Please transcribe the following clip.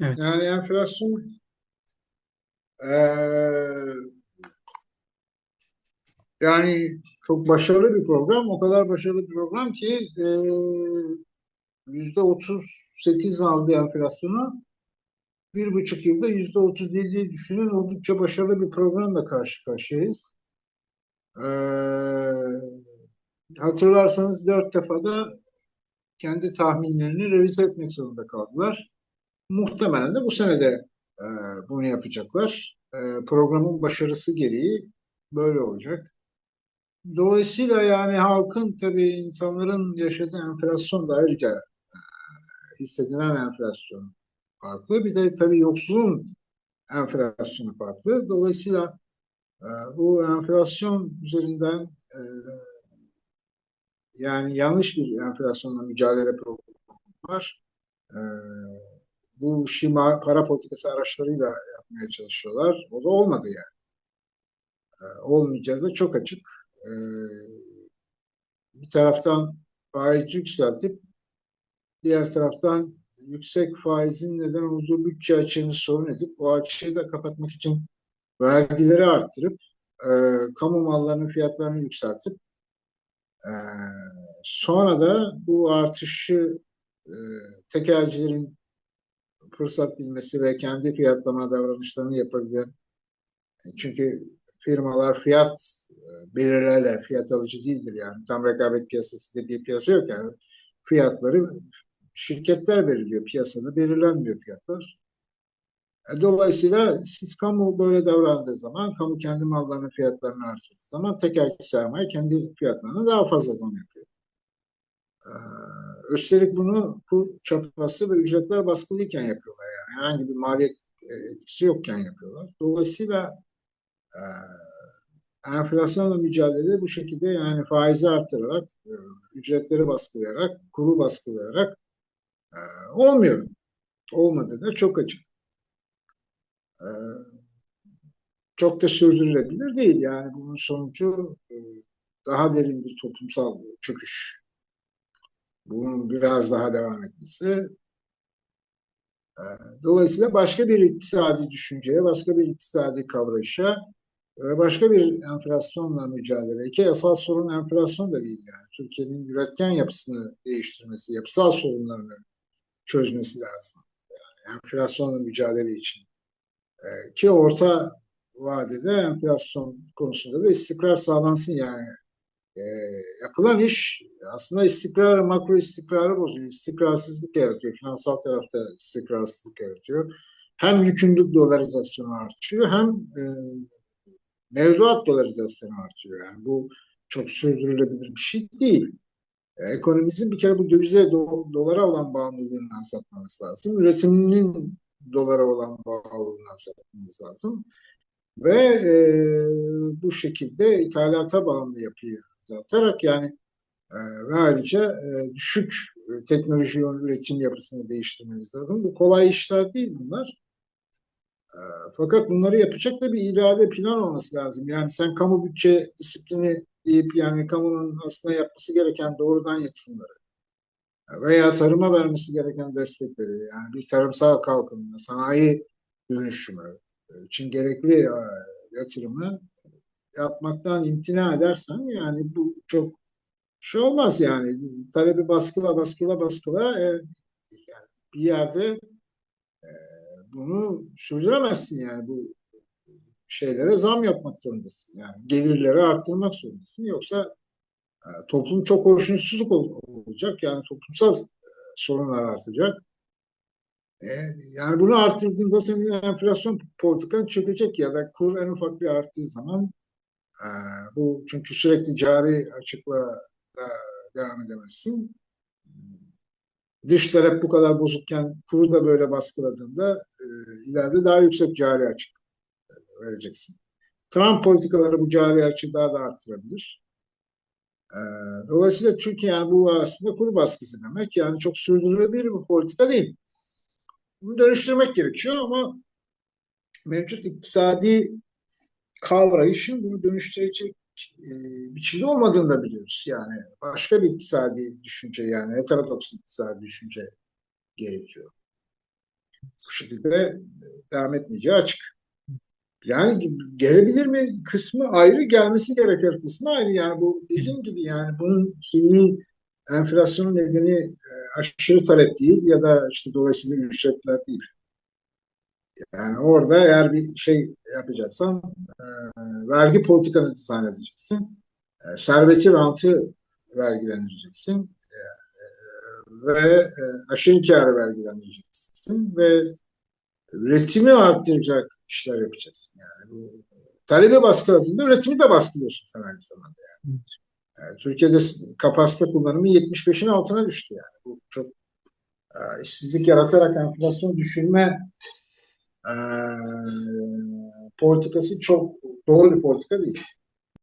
Evet. Yani enflasyon eee, yani çok başarılı bir program. O kadar başarılı bir program ki yüzde 38 aldı enflasyonu. Bir buçuk yılda yüzde 37'yi düşünün. Oldukça başarılı bir programla karşı karşıyayız. Eee, hatırlarsanız dört defada kendi tahminlerini revize etmek zorunda kaldılar. Muhtemelen de bu sene de e, bunu yapacaklar. E, programın başarısı gereği böyle olacak. Dolayısıyla yani halkın tabii insanların yaşadığı enflasyon da ayrıca e, hissedilen enflasyon farklı. Bir de tabii yoksulun enflasyonu farklı. Dolayısıyla e, bu enflasyon üzerinden e, yani yanlış bir enflasyonla mücadele programı var. Bu işi ma- para politikası araçlarıyla yapmaya çalışıyorlar. O da olmadı yani. E, olmayacağı da çok açık. E, bir taraftan faiz yükseltip diğer taraftan yüksek faizin neden olduğu bütçe açığını sorun edip o açığı da kapatmak için vergileri arttırıp e, kamu mallarının fiyatlarını yükseltip e, sonra da bu artışı e, tekelcilerin fırsat bilmesi ve kendi fiyatlama davranışlarını yapabilen çünkü firmalar fiyat e, belirlerler. Fiyat alıcı değildir yani. Tam rekabet piyasası diye bir piyasa yok yani. Fiyatları şirketler belirliyor. Piyasada belirlenmiyor fiyatlar. E, Dolayısıyla siz kamu böyle davrandığı zaman, kamu kendi mallarının fiyatlarını artırdığı zaman tekel sermaye kendi fiyatlarını daha fazla zam yapıyor. Ee, Üstelik bunu kur çapası ve ücretler baskılıyken yapıyorlar yani. Herhangi bir maliyet e, etkisi yokken yapıyorlar. Dolayısıyla e, enflasyonla mücadele bu şekilde yani faizi artırarak, e, ücretleri baskılayarak, kuru baskılayarak e, olmuyor. Olmadı da çok açık. E, çok da sürdürülebilir değil. Yani bunun sonucu daha derin bir toplumsal çöküş. Bunun biraz daha devam etmesi. E, dolayısıyla başka bir iktisadi düşünceye, başka bir iktisadi kavrayışa başka bir enflasyonla mücadele. İki asal sorun enflasyon da değil yani. Türkiye'nin üretken yapısını değiştirmesi, yapısal sorunlarını çözmesi lazım. Yani enflasyonla mücadele için. E, ki orta vadede enflasyon konusunda da istikrar sağlansın yani. E, yapılan iş aslında istikrar, makro istikrarı bozuyor. İstikrarsızlık yaratıyor. Finansal tarafta istikrarsızlık yaratıyor. Hem yükümlülük dolarizasyonu artıyor hem e, mevduat dolarizasyonu artıyor. Yani bu çok sürdürülebilir bir şey değil. E, ekonomimizin bir kere bu dövize do, dolara olan bağımlılığından satmamız lazım. Üretiminin dolara olan bağlılığından satmamız lazım. Ve e, bu şekilde ithalata bağımlı yapıyı azaltarak yani e, ve ayrıca e, düşük e, teknoloji yönlü üretim yapısını değiştirmemiz lazım. Bu kolay işler değil bunlar. E, fakat bunları yapacak da bir irade plan olması lazım. Yani sen kamu bütçe disiplini deyip yani kamunun aslında yapması gereken doğrudan yatırımları veya tarıma vermesi gereken destekleri yani bir tarımsal kalkınma, sanayi dönüşümü için gerekli e, yatırımı yapmaktan imtina edersen yani bu çok şey olmaz yani. Talebi baskıla baskıla baskıla e, yani bir yerde e, bunu sürdüremezsin yani. Bu şeylere zam yapmak zorundasın yani. Gelirleri arttırmak zorundasın. Yoksa e, toplum çok hoşnutsuzluk ol, olacak. Yani toplumsal e, sorunlar artacak. E, yani bunu arttırdığında senin enflasyon politikan çökecek ya da kur en ufak bir arttığı zaman e, bu çünkü sürekli cari açıkla da devam edemezsin. Dışlar hep bu kadar bozukken kuru da böyle baskıladığında e, ileride daha yüksek cari açık vereceksin. Trump politikaları bu cari açığı daha da arttırabilir. E, dolayısıyla Türkiye yani bu aslında kuru baskısı demek. Yani çok sürdürülebilir bir politika değil. Bunu dönüştürmek gerekiyor ama mevcut iktisadi kavrayışın bunu dönüştürecek e, biçimde olmadığını da biliyoruz. Yani başka bir iktisadi düşünce yani heterodoks iktisadi düşünce gerekiyor. Bu şekilde devam etmeyeceği açık. Yani gelebilir mi kısmı ayrı, gelmesi gereken kısmı ayrı. Yani bu dediğim gibi yani bunun şeyi enflasyonun nedeni e, aşırı talep değil ya da işte dolayısıyla ücretler değil. Yani orada eğer bir şey yapacaksan e, vergi politikanı dizayn edeceksin. E, serveti rantı vergilendireceksin. E, ve e, aşırı karı vergilendireceksin ve üretimi arttıracak işler yapacaksın. Yani bu talebi baskıladığında üretimi de baskılıyorsun sen aynı zamanda. Yani. yani Türkiye'de kapasite kullanımı 75'in altına düştü yani. Bu çok e, işsizlik yaratarak enflasyon düşürme e, politikası çok doğru bir politika değil.